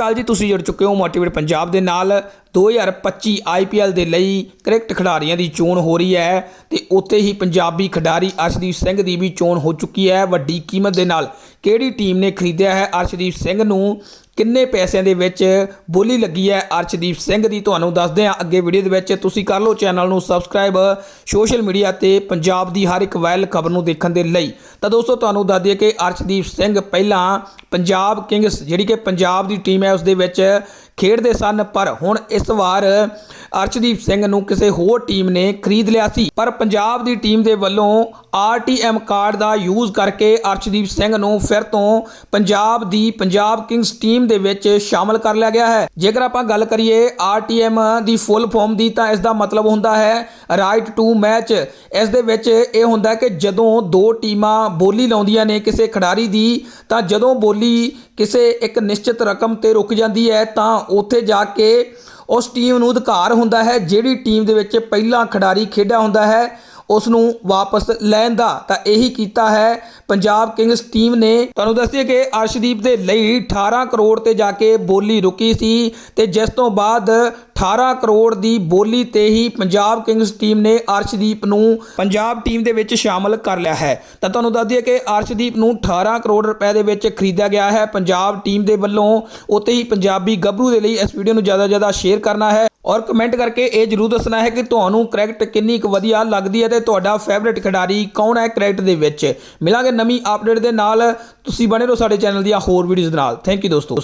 ਅਕਾਲ ਜੀ, ਤੁਸੀਂ ਜੁੜ ਚੁੱਕੇ ਹੋ ਮੋਟੀਵੇਟ ਪੰਜਾਬ ਦੇ ਨਾਲ। 2025 IPL ਦੇ ਲਈ ਕ੍ਰਿਕਟ ਖਿਡਾਰੀਆਂ ਦੀ ਚੋਣ ਹੋ ਰਹੀ ਹੈ ਤੇ ਉੱਥੇ ਹੀ ਪੰਜਾਬੀ ਖਿਡਾਰੀ ਅਰਸ਼ਦੀਪ ਸਿੰਘ ਦੀ ਵੀ ਚੋਣ ਹੋ ਚੁੱਕੀ ਹੈ। ਵੱਡੀ ਕੀਮਤ ਦੇ ਨਾਲ ਕਿਹੜੀ ਟੀਮ ਨੇ ਖਰੀਦਿਆ ਹੈ? ਅਰਸ਼ਦੀਪ ਸਿੰਘ ਨੂੰ ਕਿੰਨੇ ਪੈਸਿਆਂ ਦੇ ਵਿੱਚ ਬੋਲੀ ਲੱਗੀ ਹੈ? ਅਰਸ਼ਦੀਪ ਸਿੰਘ ਦੀ ਤੁਹਾਨੂੰ ਦੱਸਦੇ ਹਾਂ ਅੱਗੇ ਵੀਡੀਓ ਦੇ ਵਿੱਚ। ਤੁਸੀਂ ਕਰ ਲਓ ਚੈਨਲ ਨੂੰ ਸਬਸਕ੍ਰਾਈਬ। ਸੋਸ਼ਲ ਮੀਡੀਆ ਤੇ ਪੰਜਾਬ ਦੀ ਹਰ ਇੱਕ ਵਾਇਰਲ ਖਬਰ ਨੂੰ ਦੇਖਣ ਦੇ ਲਈ ਤਾਂ ਦੋਸਤੋ, ਤੁਹਾਨੂੰ ਦੱਸ ਦਈਏ ਕਿ ਅਰਸ਼ਦੀਪ ਸਿੰਘ ਪਹਿਲਾਂ ਪੰਜਾਬ ਕਿੰਗਸ ਜਿਹੜੀ ਕਿ ਪੰਜਾਬ ਦੀ ਟੀਮ ਹੈ, ਉਸ ਦੇ ਵਿੱਚ ਖੇਡਦੇ ਸਨ, ਪਰ ਹੁਣ ਇਸ ਵਾਰ ਅਰਸ਼ਦੀਪ ਸਿੰਘ ਨੂੰ ਕਿਸੇ ਹੋਰ ਟੀਮ ਨੇ ਖਰੀਦ ਲਿਆ ਸੀ। ਪਰ ਪੰਜਾਬ ਦੀ ਟੀਮ ਦੇ ਵੱਲੋਂ ਆਰਟੀਐਮ ਕਾਰਡ ਦਾ ਯੂਜ਼ ਕਰਕੇ ਅਰਸ਼ਦੀਪ ਸਿੰਘ ਨੂੰ ਫਿਰ ਤੋਂ ਪੰਜਾਬ ਦੀ ਪੰਜਾਬ ਕਿੰਗਸ ਟੀਮ ਦੇ ਵਿੱਚ ਸ਼ਾਮਲ ਕਰ ਲਿਆ ਗਿਆ ਹੈ। ਜੇਕਰ ਆਪਾਂ ਗੱਲ ਕਰੀਏ ਆਰਟੀਐਮ ਦੀ ਫੁੱਲ ਫਾਰਮ ਦੀ, ਤਾਂ ਇਸ ਦਾ ਮਤਲਬ ਹੁੰਦਾ ਹੈ ਰਾਈਟ ਟੂ ਮੈਚ ਇਸ ਦੇ ਵਿੱਚ ਇਹ ਹੁੰਦਾ ਕਿ ਜਦੋਂ ਦੋ ਟੀਮਾਂ ਬੋਲੀ ਲਾਉਂਦੀਆਂ ਨੇ ਕਿਸੇ ਖਿਡਾਰੀ ਦੀ, ਤਾਂ ਜਦੋਂ ਬੋਲੀ ਕਿਸੇ ਇੱਕ ਨਿਸ਼ਚਿਤ ਰਕਮ ਤੇ ਰੁਕ ਜਾਂਦੀ ਹੈ, ਤਾਂ ਉੱਥੇ ਜਾ ਕੇ ਉਸ ਟੀਮ ਨੂੰ ਅਧਿਕਾਰ ਹੁੰਦਾ ਹੈ, ਜਿਹੜੀ ਟੀਮ ਦੇ ਵਿੱਚ ਪਹਿਲਾ ਖਿਡਾਰੀ ਖੇਡਿਆ ਹੁੰਦਾ ਹੈ। ਉਸ ਨੂੰ ਵਾਪਸ ਲੈਣ ਦਾ ਤਾਂ ਇਹੀ ਕੀਤਾ ਹੈ। ਪੰਜਾਬ ਕਿੰਗਸ ਟੀਮ ਨੇ ਤੁਹਾਨੂੰ ਦੱਸਿਆ ਕਿ ਅਰਸ਼ਦੀਪ ਦੇ ਲਈ 18 ਕਰੋੜ ਤੇ ਜਾ ਕੇ ਬੋਲੀ ਰੁਕੀ ਸੀ ਤੇ ਜਿਸ ਤੋਂ ਬਾਅਦ 18 ਕਰੋੜ ਦੀ ਬੋਲੀ ਤੇ ਹੀ ਪੰਜਾਬ ਕਿੰਗਸ ਟੀਮ ਨੇ ਅਰਸ਼ਦੀਪ ਨੂੰ ਪੰਜਾਬ ਟੀਮ ਦੇ ਵਿੱਚ ਸ਼ਾਮਲ ਕਰ ਲਿਆ ਹੈ। ਤਾਂ ਤੁਹਾਨੂੰ ਦੱਸ ਦਈਏ ਕਿ ਅਰਸ਼ਦੀਪ ਨੂੰ 18 ਕਰੋੜ ਰੁਪਏ ਦੇ ਵਿੱਚ ਖਰੀਦਿਆ ਗਿਆ ਹੈ। ਪੰਜਾਬ ਟੀਮ ਦੇ ਵੱਲੋਂ ਉੱਤੇ ਹੀ ਪੰਜਾਬੀ ਗੱਭਰੂ ਦੇ ਲਈ ਇਸ ਵੀਡੀਓ ਨੂੰ ਜ਼ਿਆਦਾ ਜ਼ਿਆਦਾ ਸ਼ੇਅਰ ਕਰਨਾ ਹੈ। ਔਰ ਕਮੈਂਟ ਕਰਕੇ ਇਹ ਜਰੂਰ ਦੱਸਣਾ ਹੈ ਕਿ ਤੁਹਾਨੂੰ ਕ੍ਰਿਕਟ ਕਿੰਨੀ ਕੁ ਵਧੀਆ ਲੱਗਦੀ ਹੈ ਤੇ ਤੁਹਾਡਾ ਫੇਵਰਿਟ ਖਿਡਾਰੀ ਕੌਣ ਹੈ ਕ੍ਰਿਕਟ ਦੇ ਵਿੱਚ। ਮਿਲਾਂਗੇ ਨਵੀਂ ਅਪਡੇਟ ਦੇ ਨਾਲ। ਤੁਸੀਂ ਬਣੇ ਰਹੋ ਸਾਡੇ ਚੈਨਲ ਦੀਆਂ ਹੋਰ ਵੀਡੀਓਜ਼ ਦੇ ਨਾਲ। ਥੈਂਕ ਯੂ ਦੋਸਤੋ।